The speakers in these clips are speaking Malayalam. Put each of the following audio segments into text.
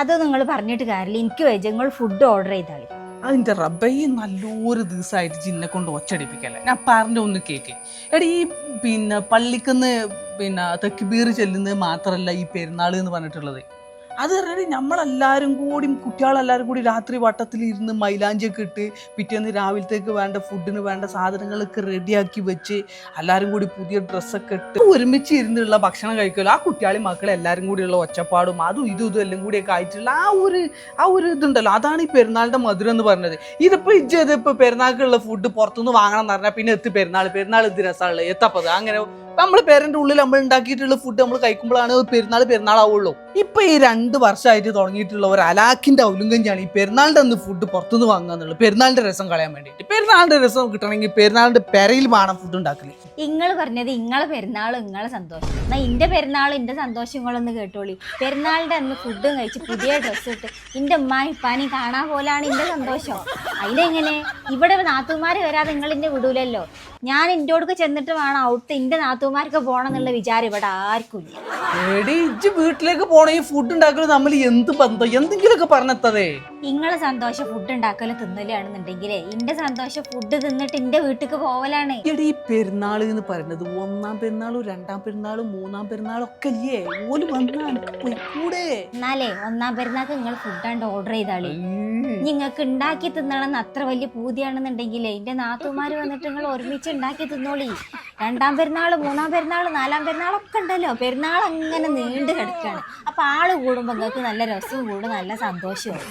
അത് നിങ്ങൾ പറഞ്ഞിട്ട് കാര്യമില്ല. എനിക്ക് വെജ് നിങ്ങൾ ഫുഡ് ഓർഡർ ചെയ്താൽ അതിന്റെ റബ്ബ നല്ലൊരു ദിവസമായിട്ട് ജിന്നെ കൊണ്ട് ഒച്ചടിപ്പിക്കല്ലേ ഞാൻ പറഞ്ഞ ഒന്ന് കേക്ക്. എടി ഈ പിന്നെ പള്ളിക്കുന്ന് പിന്നെ തെക്കുബീർ ചെല്ലുന്നത് മാത്രമല്ല ഈ പെരുന്നാൾ എന്ന് പറഞ്ഞിട്ടുള്ളത്. അത് പറഞ്ഞാൽ നമ്മളെല്ലാവരും കൂടി കുട്ടികളെല്ലാവരും കൂടി രാത്രി വട്ടത്തിൽ ഇരുന്ന് മൈലാഞ്ചിയൊക്കെ ഇട്ട് പിറ്റേന്ന് രാവിലത്തേക്ക് വേണ്ട ഫുഡിന് വേണ്ട സാധനങ്ങളൊക്കെ റെഡിയാക്കി വെച്ച് എല്ലാവരും കൂടി പുതിയ ഡ്രസ്സൊക്കെ ഇട്ട് ഒരുമിച്ച് ഇരുന്നുള്ള ഭക്ഷണം കഴിക്കുമല്ലോ ആ കുട്ടികളെയും മക്കളെ എല്ലാവരും കൂടിയുള്ള ഒച്ചപ്പാടും അതും ഇതും ഇതും എല്ലാം കൂടിയൊക്കെ ആയിട്ടുള്ള ആ ഒരു ആ ഒരു ഇതുണ്ടല്ലോ. അതാണ് ഈ പെരുന്നാളിന്റെ മധുരം എന്ന് പറഞ്ഞത്. ഇതിപ്പോ ഇജ്ജ് ഇപ്പോൾ പെരുന്നാൾക്കുള്ള ഫുഡ് പുറത്തുനിന്ന് വാങ്ങണം എന്ന് പറഞ്ഞാൽ പിന്നെ എത്തി പെരുന്നാൾ പെരുന്നാൾ ഇത് രസമുള്ളത് എത്തപ്പത്? അങ്ങനെ നമ്മൾ പേരന്റെ ഉള്ളിൽ നമ്മൾ ഉണ്ടാക്കിയിട്ടുള്ള ഫുഡ് നമ്മൾ കഴിക്കുമ്പോഴാണ് പെരുന്നാൾ പെരുന്നാളാവുള്ളൂ. ഇപ്പൊ ഈ രണ്ട് വർഷമായിട്ട് തുടങ്ങിയിട്ടുള്ള ഒരു അലാക്കിന്റെ ഔലുങ്കഞ്ചാണ് ഈ പെരുന്നാളിന്റെ അന്ന് ഫുഡ് പുറത്തുനിന്ന് വാങ്ങുക എന്നുള്ളത്. പെരുന്നാളിന്റെ രസം കളയാൻ വേണ്ടിയിട്ട്. പെരുന്നാളിന്റെ രസം കിട്ടണമെങ്കിൽ പെരുന്നാളിന്റെ പെരയിൽ വേണം ഫുഡ് ഉണ്ടാക്കൽ. നിങ്ങൾ പറഞ്ഞത് ഇങ്ങളെ പെരുന്നാൾ ഇങ്ങളെ സന്തോഷം. എന്നാ ഇന്റെ പെരുന്നാൾ ഇന്റെ സന്തോഷങ്ങളൊന്ന് കേട്ടോളി. പെരുന്നാളിന്റെ അന്ന് ഫുഡും കഴിച്ച് പുതിയ ഡ്രസ്സ് ഇട്ട് ഇന്റെ ഉമ്മായി ഇപ്പാനി കാണാൻ പോലാണ് ഇന്റെ സന്തോഷം. അതിലെങ്ങനെ ഇവിടെ നാത്തുമാര് വരാതെ നിങ്ങൾ ഇന്നെ വിടൂലല്ലോ. ഞാൻ ഇന്റോടൊക്കെ ചെന്നിട്ട് വേണം ഔട്ട് ഇന്റെ നാത്തുമാർക്ക് പോകണം എന്നുള്ള വിചാരം ഇവിടെ ആർക്കും ഇല്ല. വീട്ടിലേക്ക് പോണെങ്കിൽ ഫുഡ് ഉണ്ടാക്കൽ തമ്മിൽ എന്ത് ബന്ധം? എന്തെങ്കിലുമൊക്കെ പറഞ്ഞെത്തതേ. നിങ്ങളെ സന്തോഷം ഫുഡ് ഉണ്ടാക്കലും തിന്നലാണെന്നുണ്ടെങ്കിലേ ഇന്റെ സന്തോഷം ഫുഡ് തിന്നിട്ട് ഇന്റെ വീട്ടിക്ക് പോവലാണ്. എടി ഈ പെരുന്നാൾ എന്ന് പറയുന്നത് ഒന്നാം പെരുന്നാളും രണ്ടാം പെരുന്നാളും മൂന്നാം പെരുന്നാളും ഒക്കെ ഇല്ലേ ഓൽ എന്നാലേ ഒന്നാം പെരുന്നാൾക്ക് നിങ്ങൾ ഫുഡാണ്ട് ഓർഡർ ചെയ്താളി. നിങ്ങൾക്ക് ഉണ്ടാക്കി തിന്നണമെന്ന് അത്ര വലിയ പൂതിയാണെന്നുണ്ടെങ്കിലേ എന്റെ നാത്തുമാര് വന്നിട്ട് നിങ്ങൾ ഒരുമിച്ച് ഉണ്ടാക്കി തിന്നോളി. രണ്ടാം പെരുന്നാൾ മൂന്നാം പെരുന്നാൾ നാലാം പെരുന്നാൾ ഒക്കെ ഉണ്ടല്ലോ. പെരുന്നാൾ അങ്ങനെ നീണ്ടു കിടക്കാണ് അപ്പൊ ആൾ കൂടുമ്പോ നിങ്ങൾക്ക് നല്ല രസവും കൂടും നല്ല സന്തോഷവും.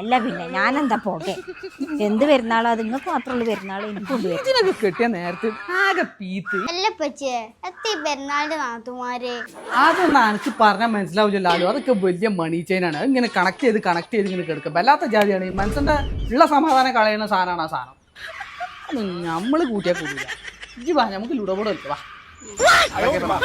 അല്ല പിന്നെ ഞാനെന്താ പോകെ? എന്ത് പെരുന്നാളോ? അത് നിങ്ങൾക്ക് മാത്രമുള്ള പെരുന്നാളോ എനിക്ക് കെട്ടിയ നേരത്തെ ആകെ പീത്ത്. അല്ല പച്ചേ എത്തി പെരുന്നാളിന്റെ നാത്തുമാര്? അതൊന്നും എനിക്ക് പറഞ്ഞാൽ മനസ്സിലാവില്ലല്ലോ അതൊക്കെ വലിയ മണി ചെയിനാണ് ഇങ്ങനെ കണക്ട് ചെയ്ത് കണക്ട് ചെയ്ത് ഇങ്ങനെ കിടക്കും. വല്ലാത്ത ജാതിയാണ്. ഈ മനസ്സിന്റെ ഉള്ള സമാധാനം കളയുന്ന സാധനമാണ് ആ സാധനം. നമ്മൾ നമ്മൾ കൂട്ടിയാൽ കൂടില്ല. ഇജ്ജ് വാ നമുക്ക് ലുഡോ വാ. അതൊക്കെ വാ.